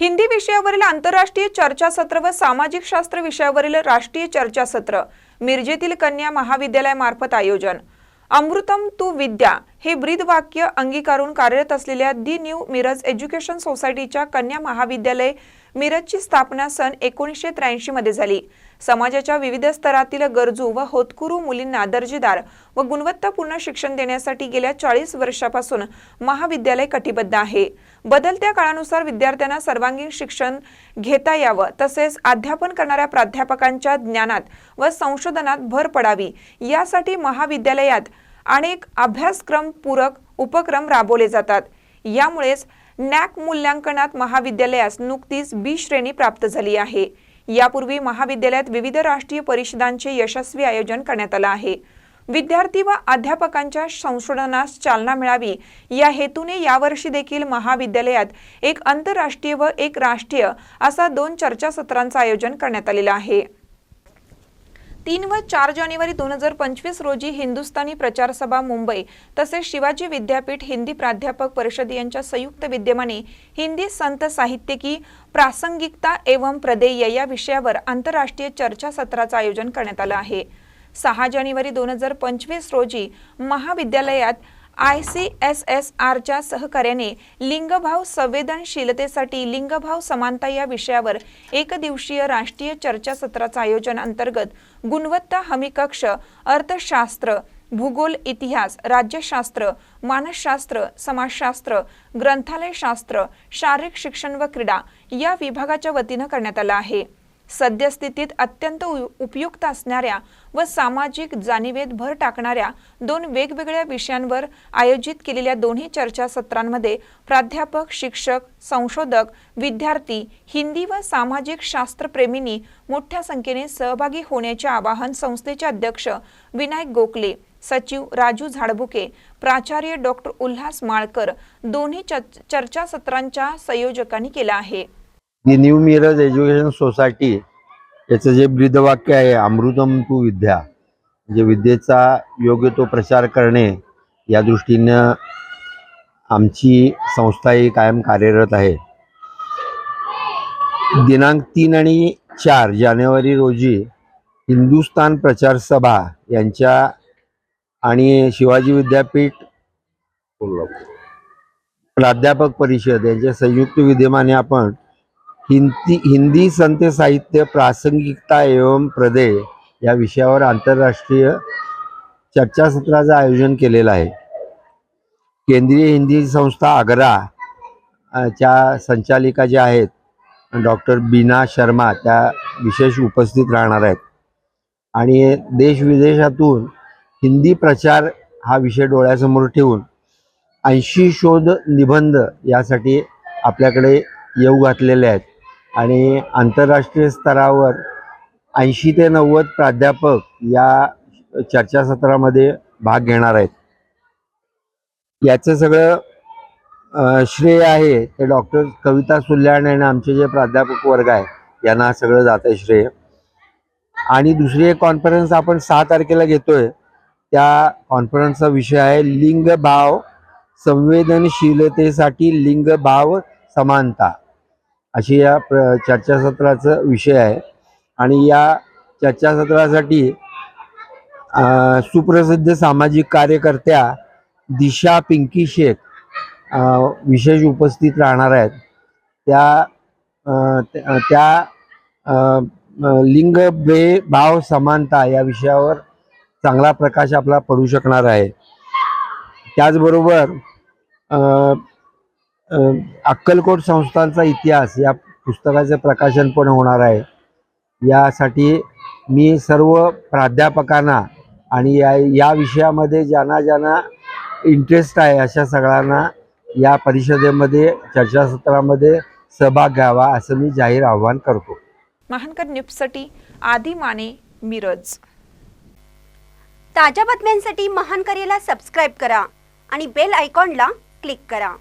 हिंदी विषयावरील आंतरराष्ट्रीय चर्चासत्र व सामाजिक शास्त्र विषयावरील राष्ट्रीय चर्चासत्र मिरजेतील कन्या महाविद्यालयामार्फत आयोजन. अमृतम तू विद्या हे ब्रीद वाक्य अंगीकारून कार्यरत असलेल्या दी न्यू मिरज एज्युकेशन सोसायटीच्या कन्या महाविद्यालय मिरजची स्थापना सन एकोणीसशे त्र्याऐंशी मध्ये झाली. समाजाच्या विविध स्तरातील गरजू व होतकुरू मुलींना दर्जेदार व गुणवत्तापूर्ण शिक्षण देण्यासाठी गेल्या चाळीस वर्षापासून महाविद्यालय कटिबद्ध आहे. बदलत्या काळानुसार विद्यार्थ्यांना सर्वांगीण शिक्षण घेता यावं तसेच अध्यापन करणाऱ्या प्राध्यापकांच्या ज्ञानात व संशोधनात भर पडावी यासाठी महाविद्यालयात अनेक अभ्यासक्रम पूरक उपक्रम राबवले जातात. यामुळेच नॅक मूल्यांकनात महाविद्यालयास नुकतीच बी श्रेणी प्राप्त झाली आहे. यापूर्वी महाविद्यालयात विविध राष्ट्रीय परिषदांचे यशस्वी आयोजन करण्यात आलं आहे. विद्यार्थी व अध्यापकांच्या संशोधनास चालना मिळावी या हेतूने यावर्षी देखील महाविद्यालयात एक आंतरराष्ट्रीय व एक राष्ट्रीय असा दोन चर्चासत्रांचं आयोजन करण्यात आलेलं आहे. तीन व चार जानेवारी दोन हजार पंचवीस रोजी हिंदुस्थानी प्रचार सभा मुंबई तसेच शिवाजी विद्यापीठ हिंदी प्राध्यापक परिषद यांच्या संयुक्त विद्यमाने हिंदी संत साहित्यिकी प्रासंगिकता एवं प्रदेय या विषयावर आंतरराष्ट्रीय चर्चासत्राचं आयोजन करण्यात आलं आहे. सहा जानेवारी दोन हजार पंचवीस रोजी महाविद्यालयात आय सी एस एस आरच्या सहकार्याने लिंगभाव संवेदनशीलतेसाठी लिंगभाव समानता या विषयावर एक दिवसीय राष्ट्रीय चर्चासत्राचं आयोजन अंतर्गत गुणवत्ता हमी कक्ष अर्थशास्त्र भूगोल इतिहास राज्यशास्त्र मानसशास्त्र समाजशास्त्र ग्रंथालयशास्त्र शारीरिक शिक्षण व क्रीडा या विभागाच्या वतीनं करण्यात आलं आहे. सद्यस्थितीत अत्यंत उ- उपयुक्त असणाऱ्या व सामाजिक जाणीवेत भर टाकणाऱ्या दोन वेगवेगळ्या विषयांवर आयोजित केलेल्या दोन्ही चर्चासत्रांमध्ये प्राध्यापक शिक्षक संशोधक विद्यार्थी हिंदी व सामाजिक शास्त्रप्रेमींनी मोठ्या संख्येने सहभागी होण्याचे आवाहन संस्थेचे अध्यक्ष विनायक गोखले सचिव राजू झाडबुके प्राचार्य डॉक्टर उल्हास माळकर दोन्ही चर्च- चर्चासत्रांच्या संयोजकांनी केलं आहे. The new Miraj education society याचं जे ब्रीदवाक्य आहे अमृतम तू विद्या म्हणजे विद्येचा योग्य तो प्रचार करणे या दृष्टीनं आमची संस्था ही कायम कार्यरत आहे. दिनांक तीन आणि चार जानेवारी रोजी हिंदुस्तान प्रचार सभा यांच्या आणि शिवाजी विद्यापीठ प्राध्यापक परिषद यांच्या संयुक्त विद्यमाने आपण हिंदी हिंदी संत साहित्य प्रासंगिकता एवं प्रदेय या विषयावर आंतरराष्ट्रीय चर्चासत्राचं आयोजन केलेलं आहे. केंद्रीय हिंदी संस्था आग्रा च्या संचालिका ज्या आहेत डॉक्टर बीना शर्मा त्या विशेष उपस्थित राहणार आहेत. आणि देश विदेशातून हिंदी प्रचार हा विषय डोळ्यासमोर ठेवून ऐंशी शोध निबंध यासाठी आपल्याकडे येऊ घातलेले आहेत. आणि आंतरराष्ट्रीय स्तरावर ऐंशी ते नव्वद प्राध्यापक या चर्चासत्रामध्ये भाग घेणार आहेत. याचं सगळं श्रेय आहे ते डॉक्टर कविता सुल्याण आणि आमचे जे प्राध्यापक वर्ग आहे यांना सगळं जातं श्रेय. आणि दुसरी एक कॉन्फरन्स आपण सहा तारखेला घेतोय. त्या कॉन्फरन्सचा विषय आहे लिंगभाव संवेदनशीलतेसाठी लिंगभाव समानता. अशी या प्र चर्चासत्राचा विषय आहे. आणि या चर्चासत्रासाठी सुप्रसिद्ध सामाजिक कार्यकर्त्या दिशा पिंकी शेख विशेष उपस्थित राहणार आहेत. त्या त्या- त्या लिंग बे भाव समानता या विषयावर चांगला प्रकाश आपला पडू शकणार आहे. त्याचबरोबर अक्कलकोट संस्थांचा इतिहास या पुस्तकाचं प्रकाशन पण होणार आहे. यासाठी मी सर्व प्राध्यापकांना आणि या या विषयामध्ये ज्यांना ज्यांना इंटरेस्ट आहे अशा सगळ्यांना या परिषदेमध्ये चर्चासत्रामध्ये सहभाग घ्यावा असं मी जाहीर आवाहन करतो. महानकर न्यूजसाठी आदी माने मिरज. ताज्या बातम्यांसाठी महान करेला सबस्क्राईब करा आणि बेल आयकॉनला क्लिक करा.